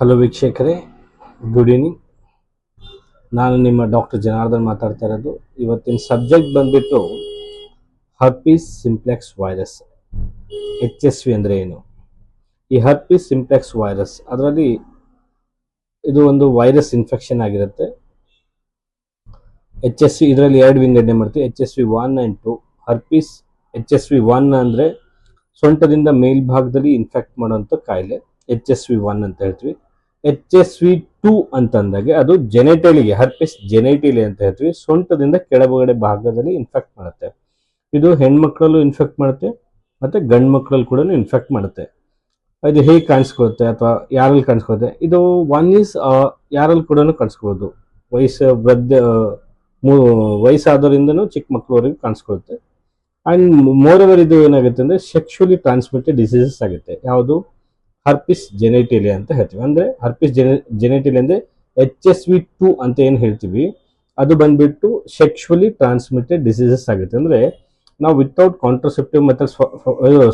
Hello ವೀಕ್ಷಕರೇ good evening ನಾನು ನಿಮ್ಮ ಡಾಕ್ಟರ್ ಜನಾರ್ದನ್ ಮಾತಾಡ್ತಾ ಇರೋದು. ಇವತ್ತಿನ ಸಬ್ಜೆಕ್ಟ್ ಬಂದ್ಬಿಟ್ಟು herpes simplex virus H S V ಅಂದರೆ ಏನು? ಈ ಹರ್ಪೀಸ್ ಸಿಂಪ್ಲೆಕ್ಸ್ ವೈರಸ್ ಅದರಲ್ಲಿ ಇದು ಒಂದು ವೈರಸ್ ಇನ್ಫೆಕ್ಷನ್ ಆಗಿರುತ್ತೆ. ಎಚ್ ಎಸ್ ವಿ, ಇದರಲ್ಲಿ ಎರಡು ವಿಂಗಡಣೆ ಮಾಡ್ತೀವಿ. H S V one and two herpes H S V one ಅಂದರೆ ಸೊಂಟದಿಂದ ಮೇಲ್ಭಾಗದಲ್ಲಿ ಇನ್ಫೆಕ್ಟ್ ಮಾಡುವಂಥ ಕಾಯಿಲೆ. ಎಚ್ ಎಸ್ ವಿ ಒನ್ ಅಂತ ಹೇಳ್ತೀವಿ. ಎಚ್ ಎಸ್ ವಿ ಟೂ ಅಂತಂದಾಗೆ ಅದು ಜೆನೆಟಲಿಗೆ ಹರ್ಪಿಸ್ ಜೆನೆಟಿಲಿ ಅಂತ ಹೇಳ್ತೀವಿ. ಸೊಂಟದಿಂದ ಕೆಳಗಡೆ ಭಾಗದಲ್ಲಿ ಇನ್ಫೆಕ್ಟ್ ಮಾಡುತ್ತೆ. ಇದು ಹೆಣ್ಮಕ್ಳಲ್ಲೂ ಇನ್ಫೆಕ್ಟ್ ಮಾಡುತ್ತೆ, ಮತ್ತೆ ಗಂಡು ಮಕ್ಕಳಲ್ಲಿ ಕೂಡ ಇನ್ಫೆಕ್ಟ್ ಮಾಡುತ್ತೆ. ಇದು ಹೇಗೆ ಕಾಣಿಸ್ಕೊಳುತ್ತೆ ಅಥವಾ ಯಾರಲ್ಲಿ ಕಾಣಿಸ್ಕೊಳುತ್ತೆ ಇದು ಒನ್ ಈಸ್ ಯಾರಲ್ಲಿ ಕೂಡ ಕಾಣಿಸ್ಕೊಳ್ಬೋದು ವಯಸ್ಸು, ವೃದ್ಧ ಮೂ- ವಯಸ್ಸಾದವರಿಂದನೂ ಚಿಕ್ಕ ಮಕ್ಕಳವರೆಗೂ ಕಾಣಿಸ್ಕೊಳುತ್ತೆ ಆ್ಯಂಡ್ ಮೋರ್ ಓವರ್ ಇದು ಏನಾಗುತ್ತೆ ಅಂದರೆ ಸೆಕ್ಷುಲಿ ಟ್ರಾನ್ಸ್ಮಿಟೆಡ್ ಡಿಸೀಸಸ್ ಆಗುತ್ತೆ. ಯಾವುದು? ಹರ್ಪಿಸ್ ಜೆನೆಟಿಲಿ ಅಂತ ಹೇಳ್ತೀವಿ. ಅಂದ್ರೆ ಹರ್ಪಿಸ್ ಜೆನೆ ಜೆನೆಟಿಲಿ ಅಂದ್ರೆ ಎಚ್ ಎಸ್ ವಿ ಟು ಅಂತ ಏನು ಹೇಳ್ತೀವಿ? ಅದು ಬಂದ್ಬಿಟ್ಟು ಸೆಕ್ಷುವಲಿ ಟ್ರಾನ್ಸ್ಮಿಟೆಡ್ ಡಿಸೀಸಸ್ ಆಗುತ್ತೆ. ಅಂದ್ರೆ ನಾವು without contraceptive methods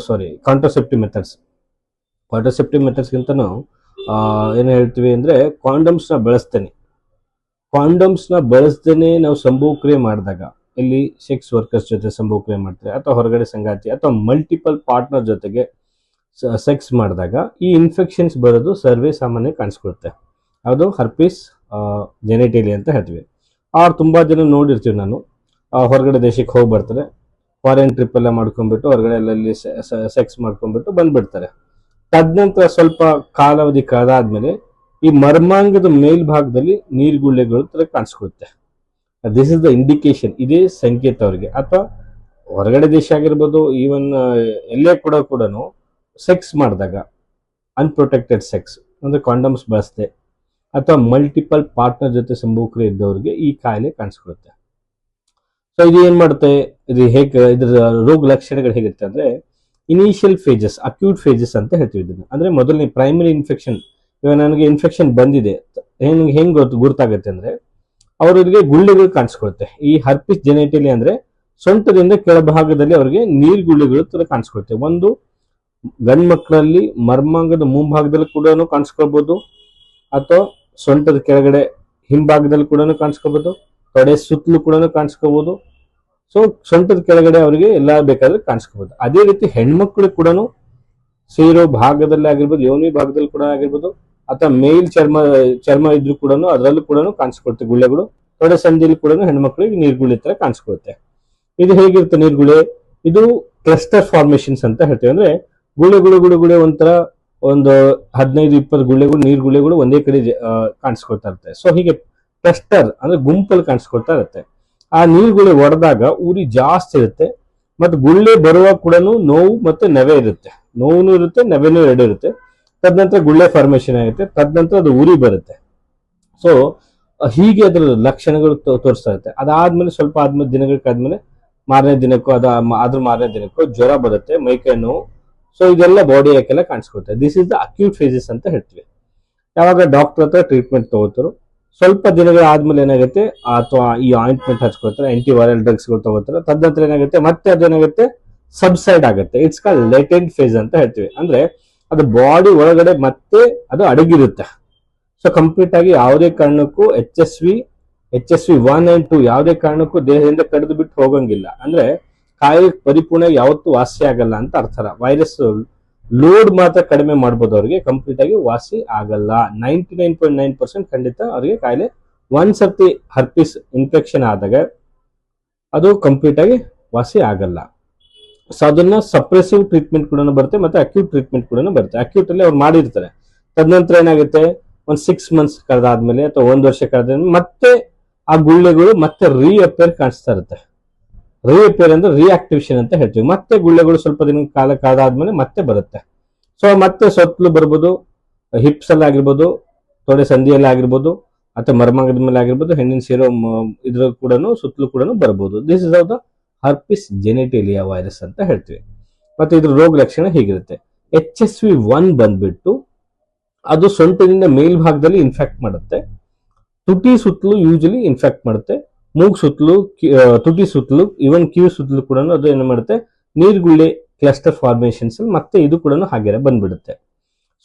sorry contraceptive methods contraceptive ನಾವು ಏನು ಹೇಳ್ತೀವಿ ಅಂದ್ರೆ ಕಾಂಡಮ್ಸ್ನ ಬಳಸ್ತೇನೆ. ಕಾಂಡಮ್ಸ್ನ ಬಳಸ್ದೇನೆ ನಾವು ಸಂಭೋಗ ಕ್ರಿಯೆ ಮಾಡಿದಾಗ, ಇಲ್ಲಿ ಸೆಕ್ಸ್ ವರ್ಕರ್ಸ್ ಜೊತೆ ಸಂಭೋಗ ಕ್ರಿಯೆ ಮಾಡ್ತಾರೆ, ಅಥವಾ ಹೊರಗಡೆ ಸಂಗಾತಿ, ಅಥವಾ ಮಲ್ಟಿಪಲ್ ಪಾರ್ಟ್ನರ್ ಜೊತೆಗೆ ಸೆಕ್ಸ್ ಮಾಡಿದಾಗ ಈ ಇನ್ಫೆಕ್ಷನ್ಸ್ ಬರೋದು ಸರ್ವೇ ಸಾಮಾನ್ಯ ಕಾಣಿಸ್ಕೊಳುತ್ತೆ. ಅದು ಹರ್ಪಿಸ್ ಜೆನೆಟೇಲಿ ಅಂತ ಹೇಳ್ತೀವಿ. ಅವ್ರು ತುಂಬ ಜನ ನೋಡಿರ್ತೀವಿ ನಾನು. ಹೊರಗಡೆ ದೇಶಕ್ಕೆ ಹೋಗಿ ಬರ್ತಾರೆ. ಫಾರಿನ್ ಟ್ರಿಪ್ ಎಲ್ಲ ಮಾಡ್ಕೊಂಡ್ಬಿಟ್ಟು ಹೊರಗಡೆ ಅಲ್ಲಲ್ಲಿ ಸೆಕ್ಸ್ ಮಾಡ್ಕೊಂಡ್ಬಿಟ್ಟು ಬಂದ್ಬಿಡ್ತಾರೆ. ತದನಂತರ ಸ್ವಲ್ಪ ಕಾಲಾವಧಿ ಕಳೆದಾದ್ಮೇಲೆ ಈ ಮರ್ಮಾಂಗದ ಮೇಲ್ಭಾಗದಲ್ಲಿ ನೀರ್ಗುಳ್ಳೆಗಳು ತರ ಕಾಣಿಸ್ಕೊಳುತ್ತೆ. ದಿಸ್ ಇಸ್ ದ ಇಂಡಿಕೇಶನ್ ಇದೇ ಸಂಕೇತ ಅವರಿಗೆ. ಅಥವಾ ಹೊರಗಡೆ ದೇಶ ಆಗಿರ್ಬೋದು ಈವನ್ ಎಲ್ಲೇ ಕೂಡ ಕೂಡ ಸೆಕ್ಸ್ ಮಾಡಿದಾಗ ಅನ್ಪ್ರೊಟೆಕ್ಟೆಡ್ ಸೆಕ್ಸ್ ಅಂದ್ರೆ ಕಾಂಡಮ್ಸ್ ಬಳಸದೆ, ಅಥವಾ ಮಲ್ಟಿಪಲ್ ಪಾರ್ಟ್ನರ್ ಜೊತೆ ಸಂಭೋಕ್ರಿಯೆ ಇದ್ದವ್ರಿಗೆ ಈ ಕಾಯಿಲೆ ಕಾಣಿಸ್ಕೊಳುತ್ತೆ ಸೊ ಇದು ಏನು ಮಾಡುತ್ತೆ? ಇದು ಹೇಗೆ, ಇದ್ರ ರೋಗ ಲಕ್ಷಣಗಳು ಹೇಗಿರುತ್ತೆ ಅಂದ್ರೆ ಇನಿಷಿಯಲ್ ಫೇಜಸ್ ಅಕ್ಯೂಟ್ ಫೇಜಸ್ ಅಂತ ಹೇಳ್ತೀವಿ ಇದನ್ನು. ಅಂದ್ರೆ ಮೊದಲನೇ ಪ್ರೈಮರಿ ಇನ್ಫೆಕ್ಷನ್ ಇವಾಗ ನನಗೆ ಇನ್ಫೆಕ್ಷನ್ ಬಂದಿದೆ, ಹೆಂಗೆ ಹೆಂಗೆ ಗೊತ್ತು, ಗುರುತಾಗುತ್ತೆ ಅಂದ್ರೆ, ಅವರಿಗೆ ಗುಳ್ಳೆಗಳು ಕಾಣಿಸ್ಕೊಳುತ್ತೆ ಈ ಹರ್ಪಿಸ್ ಜೆನೆಟಿಲಿ ಅಂದ್ರೆ, ಸೊಂಟದಿಂದ ಕೆಳಭಾಗದಲ್ಲಿ ಅವರಿಗೆ ನೀರ್ಗುಳ್ಳೆಗಳು ತರ ಕಾಣಿಸ್ಕೊಳುತ್ತೆ ಒಂದು ಗಂಡ್ ಮಕ್ಕಳಲ್ಲಿ ಮರ್ಮಾಂಗದ ಮುಂಭಾಗದಲ್ಲಿ ಕೂಡ ಕಾಣಿಸ್ಕೊಳ್ಬಹುದು ಅಥವಾ ಸೊಂಟದ ಕೆಳಗಡೆ ಹಿಂಭಾಗದಲ್ಲಿ ಕೂಡ ಕಾಣಿಸ್ಕೋಬಹುದು ತೊಡೆ ಸುತ್ತಲೂ ಕೂಡ ಕಾಣಿಸ್ಕೋಬಹುದು ಸೊ ಸೊಂಟದ ಕೆಳಗಡೆ ಅವರಿಗೆ ಎಲ್ಲ ಬೇಕಾದ್ರೆ ಕಾಣಿಸ್ಕೋಬಹುದು ಅದೇ ರೀತಿ ಹೆಣ್ಮಕ್ಳು ಕೂಡ ಸೇರೋ ಭಾಗದಲ್ಲಿ ಆಗಿರ್ಬೋದು, ಯೋನಿ ಭಾಗದಲ್ಲಿ ಕೂಡ ಆಗಿರ್ಬೋದು, ಅಥವಾ ಮೇಲ್ ಚರ್ಮ ಚರ್ಮ ಇದ್ರೂ ಕೂಡ ಅದರಲ್ಲೂ ಕೂಡ ಕಾಣಿಸ್ಕೊಳುತ್ತೆ ಗುಳ್ಳೆಗಳು. ತೊಡೆ ಸಂಧಿಯಲ್ಲಿ ಕೂಡ ಹೆಣ್ಮಕ್ಳಿಗೆ ನೀರ್ಗುಳ್ಳೆ ತರ ಕಾಣಿಸ್ಕೊಳುತ್ತೆ ಇದು ಹೇಗಿರುತ್ತೆ ನೀರ್ಗುಳೆ ಇದು ಕ್ಲಸ್ಟರ್ ಫಾರ್ಮೇಶನ್ಸ್ ಅಂತ ಹೇಳ್ತೀವಿ. ಅಂದ್ರೆ ಗುಳೆ ಗುಳೆ ಗುಳೆ ಗುಳೆ ಒಂಥರ ಒಂದು ಹದಿನೈದು, ಇಪ್ಪತ್ತು ಗುಳ್ಳೆಗಳು, ನೀರು ಗುಳ್ಳೆಗಳು ಒಂದೇ ಕಡೆ ಕಾಣಿಸ್ಕೊಳ್ತಾ ಇರುತ್ತೆ. ಸೊ ಹೀಗೆ ಕ್ಲಸ್ಟರ್ ಅಂದ್ರೆ ಗುಂಪಲ್ಲಿ ಕಾಣಿಸ್ಕೊಳ್ತಾ ಇರುತ್ತೆ. ಆ ನೀರ್ಗುಳೆ ಒಡೆದಾಗ ಉರಿ ಜಾಸ್ತಿ ಇರುತ್ತೆ ಮತ್ತೆ ಗುಳ್ಳೆ ಬರುವಾಗ ಕೂಡ ನೋವು ಮತ್ತು ನೆವೆ ಇರುತ್ತೆ. ನೋವು ಇರುತ್ತೆ, ನೆವೆನೂ ಎರಡು ಇರುತ್ತೆ. ತದನಂತರ ಗುಳ್ಳೆ ಫಾರ್ಮೇಷನ್ ಆಗುತ್ತೆ, ತದನಂತರ ಅದು ಉರಿ ಬರುತ್ತೆ. ಸೊ ಹೀಗೆ ಅದರ ಲಕ್ಷಣಗಳು ತೋರಿಸ್ತಾ ಇರುತ್ತೆ. ಅದಾದ್ಮೇಲೆ ಸ್ವಲ್ಪ ಆದ್ಮೇಲೆ ದಿನಗಳಾದ್ಮೇಲೆ ಮಾರನೇ ದಿನಕ್ಕೂ ಅದ ಅದ್ರ ಮಾರನೇ ದಿನಕ್ಕೂ ಜ್ವರ ಬರುತ್ತೆ, ಮೈಕೈ ನೋವು ಸೊ ಇದೆಲ್ಲ ಬಾಡಿ ಯಾಕೆಲ್ಲ ಕಾಣಿಸ್ಕೊಳ್ತದೆ this is the acute phases ಅಂತ ಹೇಳ್ತೀವಿ. ಯಾವಾಗ ಡಾಕ್ಟರ್ ಹತ್ರ ಟ್ರೀಟ್ಮೆಂಟ್ ತಗೋತಾರೋ, ಸ್ವಲ್ಪ ದಿನಗಳಾದ್ಮೇಲೆ ಏನಾಗುತ್ತೆ, ಅಥವಾ ಈ ಆಯಿಂಟ್ಮೆಂಟ್ ಹಚ್ಕೊಳ್ತಾರೆ ಆಂಟಿವೈರಲ್ ಡ್ರಗ್ಸ್ಗಳು ತಗೋತಾರೆ, ತದನಂತರ ಏನಾಗುತ್ತೆ, ಮತ್ತೆ ಅದೇನಾಗುತ್ತೆ ಸಬ್ಸೈಡ್ ಆಗುತ್ತೆ. ಇಟ್ಸ್ ಕಾಲ್ ಲೇಟೆಂಟ್ ಫೇಸ್ ಅಂತ ಹೇಳ್ತೀವಿ. ಅಂದ್ರೆ ಅದು ಬಾಡಿ ಒಳಗಡೆ ಮತ್ತೆ ಅದು ಅಡಗಿರುತ್ತೆ. ಸೊ ಕಂಪ್ಲೀಟ್ ಆಗಿ ಯಾವುದೇ ಕಾರಣಕ್ಕೂ H S V H S V one and two ಯಾವುದೇ ಕಾರಣಕ್ಕೂ ದೇಹದಿಂದ ಕಡಿದು ಬಿಟ್ಟು ಹೋಗಂಗಿಲ್ಲ. ಅಂದ್ರೆ ಕಾಯಿಲೆ ಪರಿಪೂರ್ಣ ಯಾವತ್ತೂ ವಾಸಿ ಆಗಲ್ಲ ಅಂತ ಅರ್ಥ ವೈರಸ್ ಲೋಡ್ ಮಾತ್ರ ಕಡಿಮೆ ಮಾಡ್ಬೋದು ಅವ್ರಿಗೆ ಕಂಪ್ಲೀಟ್ ಆಗಿ ವಾಸಿ ಆಗಲ್ಲ. Ninety nine point nine percent ಖಂಡಿತ ಅವರಿಗೆ ಕಾಯಿಲೆ ಒಂದ್ ಸರ್ತಿ ಹರ್ಪಿಸ್ ಇನ್ಫೆಕ್ಷನ್ ಆದಾಗ ಅದು ಕಂಪ್ಲೀಟ್ ಆಗಿ ವಾಸಿ ಆಗಲ್ಲ. ಸೊ ಅದನ್ನ ಸಪ್ರೆಸಿವ್ ಟ್ರೀಟ್ಮೆಂಟ್ ಕೂಡ ಬರುತ್ತೆ ಮತ್ತೆ ಅಕ್ಯೂಟ್ ಟ್ರೀಟ್ಮೆಂಟ್ ಕೂಡ ಬರುತ್ತೆ. ಅಕ್ಯೂಟ್ ಅಲ್ಲಿ ಅವ್ರು ಮಾಡಿರ್ತಾರೆ. ತದನಂತರ ಏನಾಗುತ್ತೆ? ಒಂದ್ ಸಿಕ್ಸ್ ಮಂತ್ಸ್ ಕಳೆದಾದ್ಮೇಲೆ ಅಥವಾ ಒಂದ್ ವರ್ಷ ಕಳೆದ ಮತ್ತೆ ಆ ಗುಳ್ಳೆಗಳು ಮತ್ತೆ ರೀಅಪೇರ್ ಕಾಣಿಸ್ತಾ ಇರುತ್ತೆ. ರೀಅಪೇರ್ ಅಂದ್ರೆ ರಿಯಾಕ್ಟಿವೇಶನ್ ಅಂತ ಹೇಳ್ತೀವಿ. ಮತ್ತೆ ಗುಳ್ಳೆಗಳು ಸ್ವಲ್ಪ ದಿನ ಕಾಲ ಕಾದಾದ್ಮೇಲೆ ಮತ್ತೆ ಬರುತ್ತೆ. ಸೊ ಮತ್ತೆ ಸೊತ್ತಲು ಬರ್ಬೋದು ಹಿಪ್ಸ್ ಅಲ್ಲಿ ಆಗಿರ್ಬೋದು, ತೊಡೆ ಸಂಧಿಯಲ್ಲಿ ಆಗಿರ್ಬೋದು, ಅಥವಾ ಮರ್ಮಾಂಗದ ಮೇಲೆ ಆಗಿರ್ಬೋದು, ಹೆಣ್ಣಿನ ಸೇರೋ ಇದ್ರ ಕೂಡ ಸುತ್ತಲೂ ಕೂಡ ಬರ್ಬೋದು. This is of the herpes genitalia virus ಅಂತ ಹೇಳ್ತೀವಿ. ಮತ್ತೆ ಇದ್ರ ರೋಗ ಲಕ್ಷಣ ಹೀಗಿರುತ್ತೆ. ಎಚ್ ಎಸ್ ವಿ ಒನ್ ಬಂದ್ಬಿಟ್ಟು, ಅದು ಸೊಂಟದಿಂದ ಮೇಲ್ಭಾಗದಲ್ಲಿ ಇನ್ಫೆಕ್ಟ್ ಮಾಡುತ್ತೆ. ತುಟಿ ಸುತ್ತಲೂ ಯೂಶಲಿ ಇನ್ಫೆಕ್ಟ್ ಮಾಡುತ್ತೆ. ಮೂಗ್ ಸುತ್ತಲೂ ತುಟಿ ಸುತ್ತಲೂ ಇವನ್ ಕಿವಿ ಸುತ್ತಲೂ ಕೂಡ ಅದು ಏನು ಮಾಡುತ್ತೆ? ನೀರ್ಗುಳ್ಳೆ ಕ್ಲಸ್ಟರ್ ಫಾರ್ಮೇಶನ್ಸ್ ಮತ್ತೆ ಇದು ಕೂಡ ಹಾಗೆ ಬಂದ್ಬಿಡುತ್ತೆ.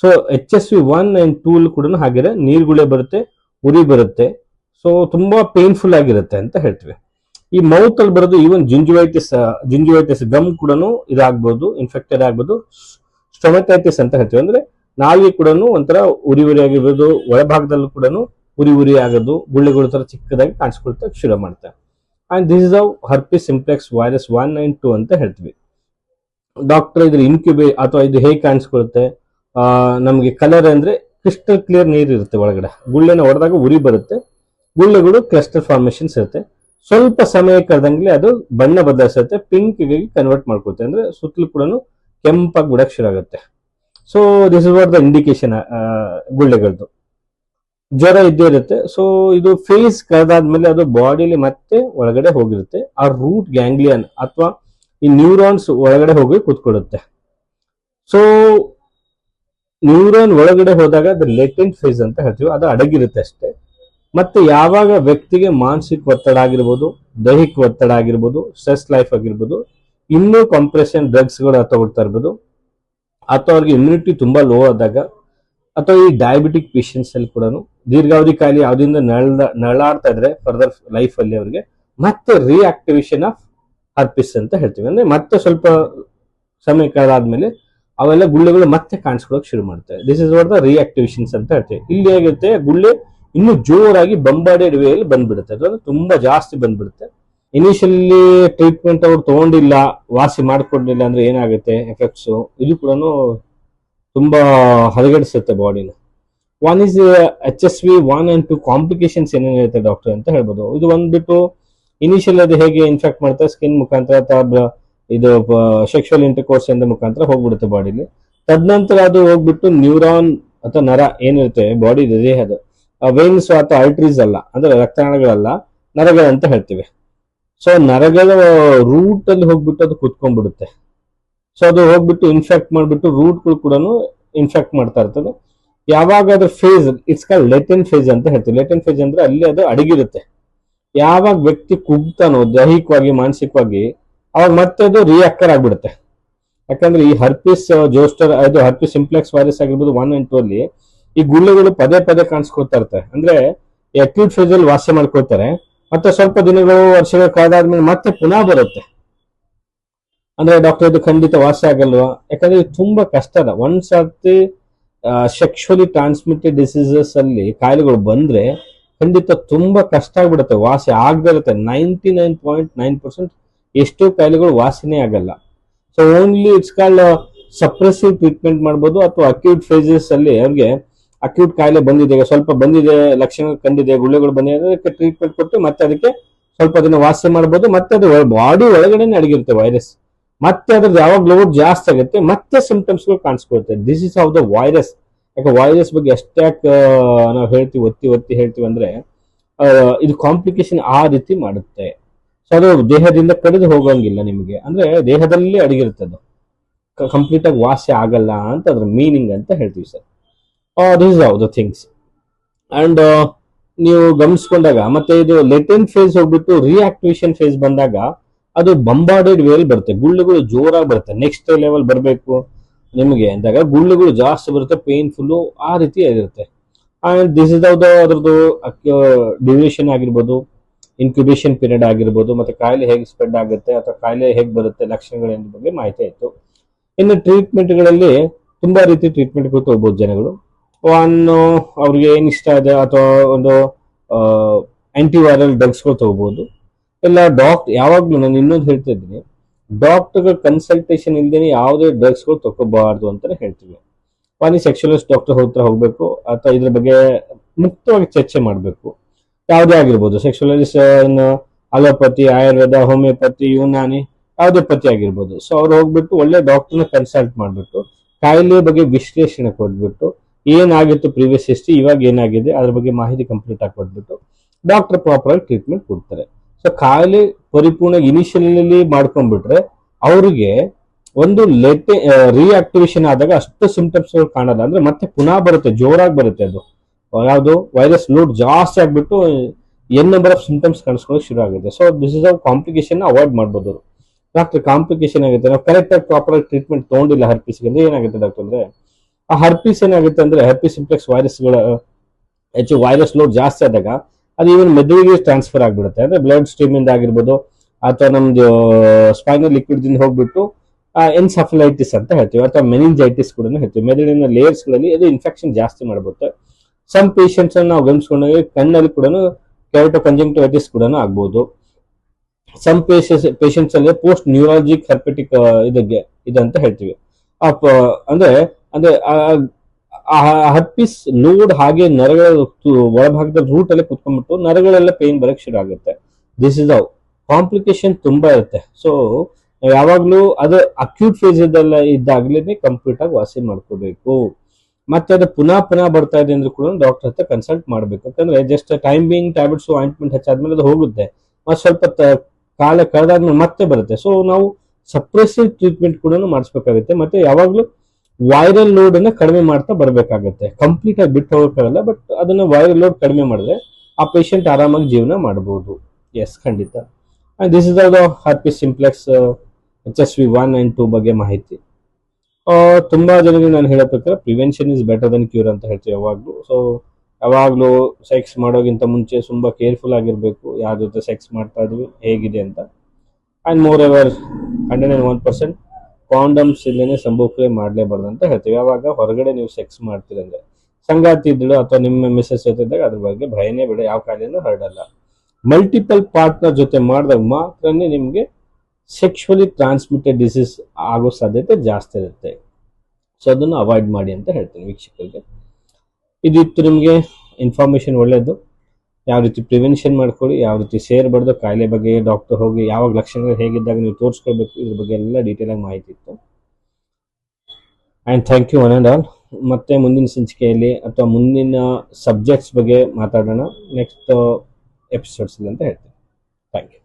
So H S V one and two ಕೂಡ ಹಾಗೆ ನೀರ್ಗುಳೆ ಬರುತ್ತೆ, ಉರಿ ಬರುತ್ತೆ. ಸೊ ತುಂಬಾ ಪೇನ್ಫುಲ್ ಆಗಿರುತ್ತೆ ಅಂತ ಹೇಳ್ತೀವಿ. ಈ ಮೌತ್ ಅಲ್ಲಿ ಬರೋದು ಈವನ್ ಜಿಂಜುವೈಟಿಸ್ ಜಿಂಜುವೈಟಿಸ್ ಗಮ್ ಕೂಡ ಇದಾಗ್ಬೋದು ಇನ್ಫೆಕ್ಟೆಡ್ ಆಗ್ಬೋದು. ಸ್ಟೊಮೆಟೈಟಿಸ್ ಅಂತ ಹೇಳ್ತೀವಿ. ಅಂದ್ರೆ ನಾಲ್ಗೆ ಕೂಡ ಒಂಥರ ಉರಿ ಉರಿ ಆಗಿರ್ಬೋದು, ಒಳಭಾಗದಲ್ಲೂ ಕೂಡ ಉರಿ ಉರಿ ಆಗೋದು, ಗುಳ್ಳೆಗಳ ಥರ ಚಿಕ್ಕದಾಗಿ ಕಾಣಿಸ್ಕೊಳ್ತಾ ಶುರು ಮಾಡ್ತಾರೆ and this is of herpes simplex virus one nine two ಅಂತ ಹೇಳ್ತೀವಿ. ಡಾಕ್ಟರ್ ಇದ್ರ ಇನ್ಕ್ಯುಬೇ ಅಥವಾ ಇದು ಹೇಗೆ ಕಾಣಿಸ್ಕೊಳುತ್ತೆ? ನಮಗೆ ಕಲರ್ ಅಂದರೆ ಕ್ರಿಸ್ಟಲ್ ಕ್ಲಿಯರ್ ನೀರು ಇರುತ್ತೆ ಒಳಗಡೆ. ಗುಳ್ಳೆನ ಹೊಡೆದಾಗ ಉರಿ ಬರುತ್ತೆ. ಗುಳ್ಳೆಗಳು ಕ್ಲಸ್ಟರ್ ಫಾರ್ಮೇಶನ್ಸ್ ಇರುತ್ತೆ. ಸ್ವಲ್ಪ ಸಮಯ ಕಳೆದಂಗ್ಲೆ ಅದು ಬಣ್ಣ ಬದಲಾಯಿಸುತ್ತೆ ಪಿಂಕ್ಗೆ ಕನ್ವರ್ಟ್ ಮಾಡ್ಕೊಳುತ್ತೆ. ಅಂದರೆ ಸುತ್ತಲೂ ಕೂಡ ಕೆಂಪಾಗಿ ಬಿಡಕ್ಕೆ ಶುರು ಆಗುತ್ತೆ. So this is what the indication ಗುಳ್ಳೆಗಳದ್ದು ಜ್ವರ ಇದ್ದೇ ಇರುತ್ತೆ. ಸೊ ಇದು ಫೇಸ್ ಕರೆದಾದ್ಮೇಲೆ ಅದು ಬಾಡಿಲಿ ಮತ್ತೆ ಒಳಗಡೆ ಹೋಗಿರುತ್ತೆ. ಆ ರೂಟ್ ಗ್ಯಾಂಗ್ಲಿಯನ್ ಅಥವಾ ಈ ನ್ಯೂರಾನ್ಸ್ ಒಳಗಡೆ ಹೋಗಿ ಕೂತ್ಕೊಳ್ಳುತ್ತೆ. ಸೊ ನ್ಯೂರಾನ್ ಒಳಗಡೆ ಹೋದಾಗ ಅದು ಲೆಟೆಂಟ್ ಫೇಸ್ ಅಂತ ಹೇಳ್ತೀವಿ. ಅದು ಅಡಗಿರುತ್ತೆ ಅಷ್ಟೇ. ಮತ್ತೆ ಯಾವಾಗ ವ್ಯಕ್ತಿಗೆ ಮಾನಸಿಕ ಒತ್ತಡ ಆಗಿರ್ಬೋದು, ದೈಹಿಕ ಒತ್ತಡ ಆಗಿರ್ಬೋದು ಸ್ಟ್ರೆಸ್ ಲೈಫ್ ಆಗಿರ್ಬೋದು, ಇನ್ನೂ ಕಾಂಪ್ರೆಷನ್ ಡ್ರಗ್ಸ್ಗಳು ತಗೊಳ್ತಾ ಇರ್ಬೋದು, ಅಥವಾ ಅವ್ರಿಗೆ ಇಮ್ಯುನಿಟಿ ತುಂಬಾ ಲೋ ಆದಾಗ ಅಥವಾ ಈ ಡಯಾಬಿಟಿಕ್ ಪೇಷಂಟ್ಸ್ ಅಲ್ಲಿ ಕೂಡ ದೀರ್ಘಾವಧಿ ಕಾಯಿಲೆ ಯಾವ್ದಿಂದ ನಳ ನಳಾಡ್ತಾ ಇದ್ರೆ ಫರ್ದರ್ ಲೈಫ್ ಅಲ್ಲಿ ಅವರಿಗೆ ಮತ್ತೆ ರಿಆಕ್ಟಿವೇಶನ್ ಆಫ್ ಹರ್ಪಿಸ್ ಅಂತ ಹೇಳ್ತೀವಿ. ಅಂದ್ರೆ ಮತ್ತೆ ಸ್ವಲ್ಪ ಸಮಯ ಕಳೆದಾದ್ಮೇಲೆ ಅವೆಲ್ಲ ಗುಳ್ಳೆಗಳು ಮತ್ತೆ ಕಾಣಿಸ್ಕೊಳಕ್ ಶುರು ಮಾಡ್ತವೆ. This is what the reactivations ಅಂತ ಹೇಳ್ತೇವೆ. ಇಲ್ಲಿ ಹೇಗಿರುತ್ತೆ, ಗುಳ್ಳೆ ಇನ್ನು ಜೋರಾಗಿ ಬಂಬಾಡೆಡ್ ವೇಯಲ್ಲಿ ಬಂದ್ಬಿಡುತ್ತೆ. ಅದು ತುಂಬಾ ಜಾಸ್ತಿ ಬಂದ್ಬಿಡುತ್ತೆ. ಇನಿಷಿಯಲಿ ಟ್ರೀಟ್ಮೆಂಟ್ ಅವ್ರು ತಗೊಂಡಿಲ್ಲ, ವಾಸಿ ಮಾಡ್ಕೊಂಡಿಲ್ಲ ಅಂದ್ರೆ ಏನಾಗುತ್ತೆ ಎಫೆಕ್ಟ್ಸ್ ಇದು ಕೂಡ ತುಂಬಾ ಹದಗೆಡಿಸುತ್ತೆ ಬಾಡಿನ one is H S V one and two complications ಏನೇನಿರುತ್ತೆ doctor ಅಂತ ಹೇಳ್ಬೋದು. ಇದು ಬಂದ್ಬಿಟ್ಟು ಇನಿಷಿಯಲ್ ಅದು ಹೇಗೆ ಇನ್ಫೆಕ್ಟ್ ಮಾಡ್ತಾರೆ ಸ್ಕಿನ್ ಮುಖಾಂತರ ಅಥವಾ ಇದು ಸೆಕ್ಷುವಲ್ ಇಂಟರ್ಕೋರ್ಸ್ ಎಂದ ಮುಖಾಂತರ ಹೋಗ್ಬಿಡುತ್ತೆ ಬಾಡಿಲಿ ತದನಂತರ ಅದು ಹೋಗ್ಬಿಟ್ಟು ನ್ಯೂರಾನ್ ಅಥವಾ ನರ ಏನಿರುತ್ತೆ ಬಾಡಿ ದೇಹದ ವೇನ್ಸ್ ಅಥವಾ ಆರ್ಟ್ರೀಸ್ ಅಲ್ಲ, ಅಂದ್ರೆ ರಕ್ತನಾಳಗಳಲ್ಲ, ನರಗಳಂತ ಹೇಳ್ತೀವಿ. ಸೊ ನರಗಳ ರೂಟ್ ಅಲ್ಲಿ ಹೋಗ್ಬಿಟ್ಟು ಅದು ಕುತ್ಕೊಂಡ್ಬಿಡುತ್ತೆ. ಸೊ ಅದು ಹೋಗ್ಬಿಟ್ಟು ಇನ್ಫೆಕ್ಟ್ ಮಾಡ್ಬಿಟ್ಟು ರೂಟ್ಗಳು ಕೂಡ ಇನ್ಫೆಕ್ಟ್ ಮಾಡ್ತಾ ಇರ್ತದೆ. ಯಾವಾಗ ಅದ್ರ phase it's call latent phase ಅಂತ ಹೇಳ್ತೀವಿ. ಲೆಟಿನ್ ಫೇಸ್ ಅಂದ್ರೆ ಅಲ್ಲಿ ಅದು ಅಡಗಿರುತ್ತೆ. ಯಾವಾಗ ವ್ಯಕ್ತಿ ಕುಗ್ತಾನೋ ದೈಹಿಕವಾಗಿ, ಮಾನಸಿಕವಾಗಿ, ಅವಾಗ ಮತ್ತೆ ಅದು ರಿಯಾಕ್ಟರ್ ಆಗ್ಬಿಡುತ್ತೆ. ಯಾಕಂದ್ರೆ ಈ ಹರ್ಪಿಸ್ ಜೋಸ್ಟರ್ ಇದು ಹರ್ಪಿಸ್ ಸಿಂಪ್ಲೆಕ್ಸ್ ವೈರಸ್ ಆಗಿರ್ಬೋದು ಒನ್ ಅಂಡ್ ಟೂ ಅಲ್ಲಿ ಈ ಗುಳ್ಳೆಗಳು ಪದೇ ಪದೇ ಕಾಣಿಸ್ಕೊಳ್ತಾ ಇರ್ತವೆ ಅಂದ್ರೆ ಅಕ್ಯೂಟ್ ಫೇಸ್ ಅಲ್ಲಿ ವಾಸ ಮಾಡ್ಕೊಳ್ತಾರೆ. ಮತ್ತೆ ಸ್ವಲ್ಪ ದಿನಗಳು, ವರ್ಷಗಳು ಕಳೆದಾದ್ಮೇಲೆ ಮತ್ತೆ ಪುನಃ ಬರುತ್ತೆ. ಅಂದ್ರೆ ಡಾಕ್ಟರ್ ಇದು ಖಂಡಿತ ವಾಸಿ ಆಗಲ್ವಾ? ಯಾಕಂದ್ರೆ ಇದು ತುಂಬಾ ಕಷ್ಟ ಅದ. ಒಂದ್ ಸರ್ತಿ ಸೆಕ್ಷುವಲಿ ಟ್ರಾನ್ಸ್ಮಿಟೆಡ್ ಡಿಸೀಸಸ್ ಅಲ್ಲಿ ಕಾಯಿಲೆಗಳು ಬಂದ್ರೆ ಖಂಡಿತ ತುಂಬಾ ಕಷ್ಟ ಆಗ್ಬಿಡುತ್ತೆ, ವಾಸಿ ಆಗದೆ ಇರುತ್ತೆ ninety nine point nine percent ಎಷ್ಟೋ ಕಾಯಿಲೆಗಳು ವಾಸಿನೇ ಆಗಲ್ಲ. So only it's called suppressive treatment ಮಾಡ್ಬೋದು ಅಥವಾ ಅಕ್ಯೂಟ್ ಫೇಸಸ್ ಅಲ್ಲಿ ಅವ್ರಿಗೆ ಅಕ್ಯೂಟ್ ಕಾಯಿಲೆ ಬಂದಿದೆ. ಸ್ವಲ್ಪ ಬಂದಿದೆ ಲಕ್ಷಣ ಕಂಡಿದೆ, ಗುಳ್ಳೆಗಳು ಬಂದಿದೆ, ಅದಕ್ಕೆ ಟ್ರೀಟ್ಮೆಂಟ್ ಕೊಟ್ಟು ಮತ್ತೆ ಅದಕ್ಕೆ ಸ್ವಲ್ಪ ದಿನ ವಾಸಿ ಮಾಡ್ಬೋದು. ಮತ್ತೆ ಅದು ಬಾಡಿ ಒಳಗಡೆನೆ ಅಡಗಿರುತ್ತೆ ವೈರಸ್ ಮತ್ತೆ ಅದ್ರದ್ದು ಯಾವಾಗ ಲೋಡ್ ಜಾಸ್ತಿ ಆಗುತ್ತೆ, ಮತ್ತೆ ಸಿಂಪ್ಟಮ್ಸ್ಗಳು ಕಾಣಿಸ್ಕೊಳುತ್ತೆ. This is of the virus ಯಾಕೆ ವೈರಸ್ ಬಗ್ಗೆ ಎಷ್ಟ್ಯಾಕ್ ನಾವು ಹೇಳ್ತೀವಿ, ಒತ್ತಿ ಒತ್ತಿ ಹೇಳ್ತೀವಿ ಅಂದ್ರೆ ಇದು ಕಾಂಪ್ಲಿಕೇಶನ್ ಆ ರೀತಿ ಮಾಡುತ್ತೆ. ಸೊ ಅದು ದೇಹದಿಂದ ಕಡಿದು ಹೋಗೋಂಗಿಲ್ಲ ನಿಮಗೆ. ಅಂದ್ರೆ ದೇಹದಲ್ಲಿ ಅಡಗಿರುತ್ತೆ ಅದು. ಕಂಪ್ಲೀಟ್ ಆಗಿ ವಾಸಿ ಆಗಲ್ಲ ಅಂತ ಅದ್ರ ಮೀನಿಂಗ್ ಅಂತ ಹೇಳ್ತೀವಿ sir this is of the things and ನೀವು ಗಮನಿಸ್ಕೊಂಡಾಗ, ಮತ್ತೆ ಇದು ಲೆಟೆಂಟ್ ಫೇಸ್ ಹೋಗ್ಬಿಟ್ಟು ರಿಯಾಕ್ಟಿವೇಶನ್ ಫೇಸ್ ಬಂದಾಗ ಅದು ಬಂಬಾರ್ಡೆಡ್ ವೇಲ್ ಬರುತ್ತೆ. ಗುಳ್ಳೆಗಳು ಜೋರಾಗಿ ಬರುತ್ತೆ. ನೆಕ್ಸ್ಟ್ ಲೆವೆಲ್ ಬರಬೇಕು ನಿಮಗೆ ಅಂದಾಗ ಗುಳ್ಳೆಗಳು ಜಾಸ್ತಿ ಬರುತ್ತೆ ಪೇನ್ಫುಲ್ಲು ಆ ರೀತಿ ಆಗಿರುತ್ತೆ. ಆ್ಯಂಡ್ ದಿಸ್ ಇಸ್ ದ ಅದ್ರದ್ದು ಡ್ಯೂರೇಷನ್ ಆಗಿರ್ಬೋದು ಇನ್ಕ್ಯುಬೇಷನ್ ಪೀರಿಯಡ್ ಆಗಿರ್ಬೋದು, ಮತ್ತು ಕಾಯಿಲೆ ಹೇಗೆ ಸ್ಪ್ರೆಡ್ ಆಗುತ್ತೆ, ಅಥವಾ ಕಾಯಿಲೆ ಹೇಗೆ ಬರುತ್ತೆ ಲಕ್ಷಣಗಳ ಬಗ್ಗೆ ಮಾಹಿತಿ ಆಯಿತು. ಇನ್ನು ಟ್ರೀಟ್ಮೆಂಟ್ಗಳಲ್ಲಿ ತುಂಬ ರೀತಿ ಟ್ರೀಟ್ಮೆಂಟ್ಗಳು ಹೋಗ್ಬೋದು ಜನಗಳು. ಒನ್ ಅವ್ರಿಗೆ ಏನು ಇಷ್ಟ ಇದೆ, ಅಥವಾ ಒಂದು ಆಂಟಿವೈರಲ್ ಡ್ರಗ್ಸ್ಗಳು ತಗೋಬಹುದು ಇಲ್ಲ ಡಾಕ್ಟರ್ ಯಾವಾಗ್ಲೂ ನಾನು ಇನ್ನೊಂದು ಹೇಳ್ತಾ ಇದ್ದೀನಿ ಡಾಕ್ಟರ್ಗಳ ಕನ್ಸಲ್ಟೇಷನ್ ಇಲ್ದೇನೆ ಯಾವುದೇ ಡ್ರಗ್ಸ್ಗಳು ತಗೋಬಾರ್ದು ಅಂತಾನೆ ಹೇಳ್ತೀವಿ. ಪಾನಿ ಸೆಕ್ಷುಲಿಸ್ಟ್ ಡಾಕ್ಟರ್ ಹತ್ರ ಹೋಗ್ಬೇಕು, ಅಥವಾ ಇದ್ರ ಬಗ್ಗೆ ಮುಕ್ತವಾಗಿ ಚರ್ಚೆ ಮಾಡಬೇಕು. ಯಾವುದೇ ಆಗಿರ್ಬೋದು ಸೆಕ್ಷುವಲಿಸ್ಟ್ ಅಲೋಪತಿ, ಆಯುರ್ವೇದ ಹೋಮಿಯೋಪತಿ ಯುನಾನಿ ಯಾವುದೇ ಪತಿ ಆಗಿರ್ಬೋದು. ಸೊ ಅವ್ರು ಹೋಗ್ಬಿಟ್ಟು ಒಳ್ಳೆ ಡಾಕ್ಟರ್ನ ಕನ್ಸಲ್ಟ್ ಮಾಡ್ಬಿಟ್ಟು, ಕಾಯಿಲೆ ಬಗ್ಗೆ ವಿಶ್ಲೇಷಣೆ ಕೊಟ್ಬಿಟ್ಟು, ಏನಾಗಿತ್ತು ಪ್ರೀವಿಯಸ್ ಹಿಸ್ಟ್ರಿ ಇವಾಗ ಏನಾಗಿದೆ, ಅದ್ರ ಬಗ್ಗೆ ಮಾಹಿತಿ ಕಂಪ್ಲೀಟ್ ಆಗಿ ಕೊಟ್ಬಿಟ್ಟು ಡಾಕ್ಟರ್ ಪ್ರಾಪರ್ ಆಗಿ ಟ್ರೀಟ್ಮೆಂಟ್ ಕೊಡ್ತಾರೆ. ಸೊ ಖಾಲಿ ಪರಿಪೂರ್ಣ ಇನಿಷಿಯಲಿ ಮಾಡ್ಕೊಂಡ್ಬಿಟ್ರೆ ಅವ್ರಿಗೆ ಒಂದು ಲೆಟೆ ರಿಆಕ್ಟಿವೇಶನ್ ಆದಾಗ ಅಷ್ಟು ಸಿಂಪ್ಟಮ್ಸ್ ಕಾಣಲ್ಲ. ಅಂದ್ರೆ ಮತ್ತೆ ಪುನಃ ಬರುತ್ತೆ, ಜೋರಾಗಿ ಬರುತ್ತೆ ಅದು. ಯಾವುದು? ವೈರಸ್ ಲೋಡ್ ಜಾಸ್ತಿ ಆಗ್ಬಿಟ್ಟು ಎನ್ ನಂಬರ್ ಆಫ್ ಸಿಂಪ್ಟಮ್ಸ್ ಕಾಣಿಸ್ಕೊಳ್ಳೋಕೆ ಶುರು ಆಗುತ್ತೆ. So this is of complication avoid ಮಾಡ್ಬೋದು ಡಾಕ್ಟರ್ ಕಾಂಪ್ಲಿಕೇಶನ್ ಆಗುತ್ತೆ ನಾವು ಕರೆಕ್ಟ್ ಆಗಿ ಪ್ರಾಪರ್ ಟ್ರೀಟ್ಮೆಂಟ್ ತಗೊಂಡಿಲ್ಲ ಹರ್ಪಿಸ್ಗೆ ಅಂದ್ರೆ ಏನಾಗುತ್ತೆ ಡಾಕ್ಟರ್ ಅಂದ್ರೆ, ಆ ಹರ್ಪಿಸ್ ಏನಾಗುತ್ತೆ ಅಂದ್ರೆ ಹರ್ಪಿಸ್ ಸಿಂಪ್ಲೆಕ್ಸ್ ವೈರಸ್ಗಳ ಹೆಚ್ಚು ವೈರಸ್ ಲೋಡ್ ಜಾಸ್ತಿ ಆದಾಗ ಅದು ಈವನ್ ಮೆದುಳಿಗೆ ಟ್ರಾನ್ಸ್ಫರ್ ಆಗಿಬಿಡುತ್ತೆ. ಅಂದ್ರೆ ಬ್ಲಡ್ ಸ್ಟ್ರೀಮ್ ಇಂದ ಆಗಿರ್ಬೋದು, ಅಥವಾ ನಮ್ದು ಸ್ಪೈನಲ್ ಲಿಕ್ವಿಡ್ ದಿಂದ ಹೋಗ್ಬಿಟ್ಟು ಎನ್ಸಫಲೈಟಿಸ್ ಅಂತ ಹೇಳ್ತೀವಿ, ಅಥವಾ ಮೆನಿಂಜೈಟಿಸ್ ಕೂಡ ಹೇಳ್ತೀವಿ. ಮೆದುಳಿನ ಲೇಯರ್ಸ್ಗಳಲ್ಲಿ ಅದು ಇನ್ಫೆಕ್ಷನ್ ಜಾಸ್ತಿ ಮಾಡಬಹುದು ಸಮ್ ಪೇಷಂಟ್ಸ್ ಅನ್ನು ನಾವು ಗಮನಿಸ್ಕೊಂಡಾಗ ಕಣ್ಣಲ್ಲಿ ಕೂಡ ಕೆರೆಟೋ ಕಂಜಂಕ್ಟಿವೈಟಿಸ್ ಕೂಡ ಆಗ್ಬೋದು. ಸಮ್ ಪೇಷನ್ಸ್ ಪೇಷಂಟ್ಸ್ ಅಲ್ಲಿ ಪೋಸ್ಟ್ ನ್ಯೂರಾಲಜಿಕ್ ಹರ್ಪೆಟಿಕ್ ಇದಕ್ಕೆ, ಇದಂತ ಹೇಳ್ತೀವಿ. ಅಂದ್ರೆ ಅಂದ್ರೆ ಅಂದ್ರೆ ಪೀಸ್ ಲೋಡ್ ಹಾಗೆ ನರಗಳ ಒಳಭಾಗದ ರೂಟ್ ಅಲ್ಲಿ ಕುತ್ಕೊಂಡ್ಬಿಟ್ಟು ನರಗಳೆಲ್ಲ ಪೇನ್ ಬರಕ್ ಶುರು ಆಗುತ್ತೆ. ದಿಸ್ ಇಸ್ ಅವ್ ಕಾಂಪ್ಲಿಕೇಶನ್ ತುಂಬಾ ಇರುತ್ತೆ. ಸೊ ಯಾವಾಗ್ಲೂ ಅದು ಅಕ್ಯೂಟ್ ಫೇಸ್ ಇದೆಲ್ಲ ಇದ್ದಾಗ್ಲೇನೆ ಕಂಪ್ಲೀಟ್ ಆಗಿ ವಾಸಿ ಮಾಡ್ಕೋಬೇಕು. ಮತ್ತೆ ಅದು ಪುನಃ ಪುನಃ ಬರ್ತಾ ಇದೆ ಅಂದ್ರೆ ಕೂಡ ಡಾಕ್ಟರ್ ಹತ್ರ ಕನ್ಸಲ್ಟ್ ಮಾಡ್ಬೇಕು. ಯಾಕಂದ್ರೆ just time being tablets ointment ಹಚ್ಚಾದ್ಮೇಲೆ ಅದು ಹೋಗುತ್ತೆ. ಮತ್ತೆ ಸ್ವಲ್ಪ ಕಾಲ ಕಳೆದಾದ್ಮೇಲೆ ಮತ್ತೆ ಬರುತ್ತೆ. ಸೊ ನಾವು ಸಪ್ರೆಸಿವ್ ಟ್ರೀಟ್ಮೆಂಟ್ ಕೂಡ ಮಾಡಿಸ್ಬೇಕಾಗುತ್ತೆ. ಮತ್ತೆ ಯಾವಾಗ್ಲೂ ವೈರಲ್ ಲೋಡ್ ಅನ್ನ ಕಡಿಮೆ ಮಾಡ್ತಾ ಬರಬೇಕಾಗುತ್ತೆ. ಕಂಪ್ಲೀಟ್ ಆಗಿ ಬಿಟ್ಟು ಹೋಗೋಕ್ಕಾಗಲ್ಲ ಬಟ್ ಅದನ್ನ ವೈರಲ್ ಲೋಡ್ ಕಡಿಮೆ ಮಾಡಿದ್ರೆ ಆ ಪೇಷಂಟ್ ಆರಾಮಾಗಿ ಜೀವನ ಮಾಡಬಹುದು ಎಸ್ ಖಂಡಿತ. This is the happy simplex H S V one and two ಬಗ್ಗೆ ಮಾಹಿತಿ. ಆ, ತುಂಬಾ ಜನರಿಗೆ ನಾನು ಹೇಳೋ ಪ್ರಕಾರ prevention is better than cure ಅಂತ ಹೇಳ್ತೀವಿ ಯಾವಾಗಲೂ. ಸೊ ಯಾವಾಗಲೂ ಸೆಕ್ಸ್ ಮಾಡೋಕ್ಕಿಂತ ಮುಂಚೆ ತುಂಬಾ ಕೇರ್ಫುಲ್ ಆಗಿರಬೇಕು ಯಾರ ಜೊತೆ ಸೆಕ್ಸ್ ಮಾಡ್ತಾ ಇದ್ವಿ ಹೇಗಿದೆ ಅಂತ. And more ever hundred and one percent condoms ಇಲ್ಲೇನೆ ಸಂಭೋಕ್ರೆ ಮಾಡಲೇಬಾರ್ದು ಅಂತ ಹೇಳ್ತೀವಿ. ಯಾವಾಗ ಹೊರಗಡೆ ನೀವು ಸೆಕ್ಸ್ ಮಾಡ್ತೀರಂದ್ರೆ ಸಂಗಾತಿ ಇದ್ದಳು ಅಥವಾ ನಿಮ್ಮ ಮಿಸ್ಸಸ್ ಜೊತೆ ಇದ್ದಾಗ ಅದ್ರ ಬಗ್ಗೆ ಭಯನೇ ಬೇಡ, ಯಾವ ಕಾಯಿಲೆನೂ ಹರಡಲ್ಲ. ಮಲ್ಟಿಪಲ್ ಪಾರ್ಟ್ನರ್ ಜೊತೆ ಮಾಡಿದಾಗ ಮಾತ್ರನೇ ನಿಮಗೆ ಸೆಕ್ಷುವಲಿ ಟ್ರಾನ್ಸ್ಮಿಟೆಡ್ ಡಿಸೀಸ್ ಆಗೋ ಸಾಧ್ಯತೆ ಜಾಸ್ತಿ ಇರುತ್ತೆ. ಸೊ ಅದನ್ನು ಅವಾಯ್ಡ್ ಮಾಡಿ ಅಂತ ಹೇಳ್ತೀನಿ ವೀಕ್ಷಕರಿಗೆ. ಇದಿತ್ತು ನಿಮಗೆ ಇನ್ಫಾರ್ಮೇಶನ್ ಒಳ್ಳೆಯದು ಯಾವ ರೀತಿ ಪ್ರಿವೆನ್ಷನ್ ಮಾಡ್ಕೊಳ್ಳಿ, ಯಾವ ರೀತಿ ಸೇರಬಾರ್ದು ಕಾಯಿಲೆ ಬಗ್ಗೆ ಡಾಕ್ಟರ್ ಹೋಗಿ ಯಾವಾಗ ಲಕ್ಷಣಗಳು ಹೇಗಿದ್ದಾಗ ನೀವು ತೋರಿಸ್ಕೊಳ್ಬೇಕು, ಇದ್ರ ಬಗ್ಗೆ ಎಲ್ಲ ಡೀಟೇಲ್ ಆಗಿ ಮಾಹಿತಿ ಇತ್ತು. And thank you one and all ಮತ್ತೆ ಮುಂದಿನ ಸಂಚಿಕೆಯಲ್ಲಿ ಅಥವಾ ಮುಂದಿನ ಸಬ್ಜೆಕ್ಟ್ಸ್ ಬಗ್ಗೆ ಮಾತಾಡೋಣ. ನೆಕ್ಸ್ಟ್ ಎಪಿಸೋಡ್ಸ್ ಅಂತ ಹೇಳ್ತೀನಿ. Thank you